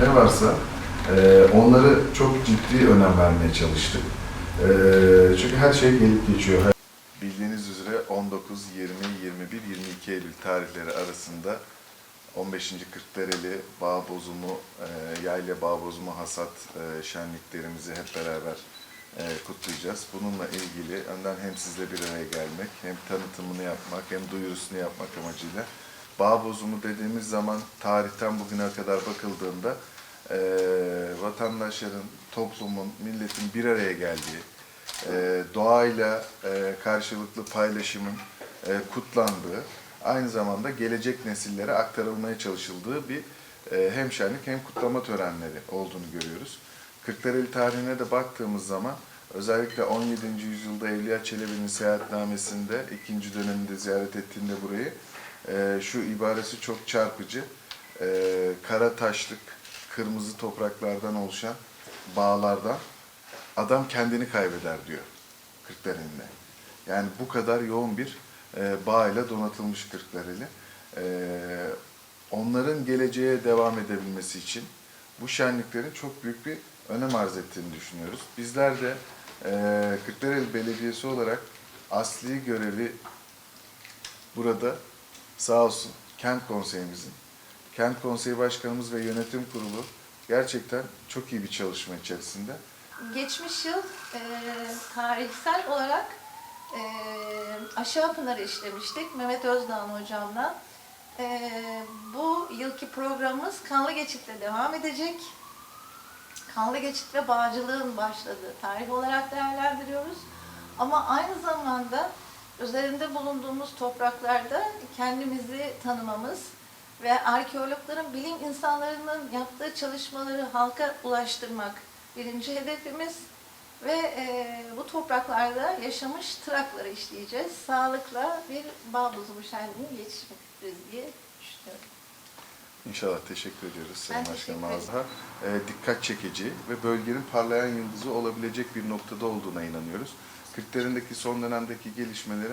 ne varsa e, onları çok ciddi önem vermeye çalıştık. E, çünkü her şey gelip geçiyor. Bildiğiniz üzere 19, 20, 21, 22 Eylül tarihleri arasında 15. Kırklareli bağ bozumu, e, yayla bağ bozumu hasat e, şenliklerimizi hep beraber e, kutlayacağız. Bununla ilgili önden hem sizle bir araya gelmek, hem tanıtımını yapmak, hem duyurusunu yapmak amacıyla bağ bozumu dediğimiz zaman tarihten bugüne kadar bakıldığında e, vatandaşların, toplumun, milletin bir araya geldiği, e, doğayla e, karşılıklı paylaşımın e, kutlandığı, aynı zamanda gelecek nesillere aktarılmaya çalışıldığı bir e, hem şenlik hem kutlama törenleri olduğunu görüyoruz. Kırklareli tarihine de baktığımız zaman özellikle 17. yüzyılda Evliya Çelebi'nin seyahatnamesinde ikinci döneminde ziyaret ettiğinde burayı e, şu ibaresi çok çarpıcı. E, kara taşlık, kırmızı topraklardan oluşan bağlardan adam kendini kaybeder diyor Kırklareli'nde. Yani bu kadar yoğun bir e, bağ ile donatılmış Kırklareli. E, onların geleceğe devam edebilmesi için bu şenliklerin çok büyük bir önem arz ettiğini düşünüyoruz. Bizler de e, Kırklareli Belediyesi olarak asli görevi burada sağ olsun kent konseyimizin, kent konseyi başkanımız ve yönetim kurulu gerçekten çok iyi bir çalışma içerisinde. Geçmiş yıl e, tarihsel olarak e, Aşağı Pınar'ı işlemiştik Mehmet Özdağ hocamla. E, bu yılki programımız Kanlı Geçit'le devam edecek. Kanlı Geçit ve bağcılığın başladığı tarih olarak değerlendiriyoruz. Ama aynı zamanda üzerinde bulunduğumuz topraklarda kendimizi tanımamız ve arkeologların, bilim insanlarının yaptığı çalışmaları halka ulaştırmak birinci hedefimiz. Ve e, bu topraklarda yaşamış trakları işleyeceğiz. Sağlıkla bir bağ bozumu şenliğini geçiririz diye düşünüyorum. İnşallah teşekkür ediyoruz Sayın Ben Başkanım teşekkür az daha. Ee, dikkat çekici ve bölgenin parlayan yıldızı olabilecek bir noktada olduğuna inanıyoruz. Kırklareli'ndeki son dönemdeki gelişmeleri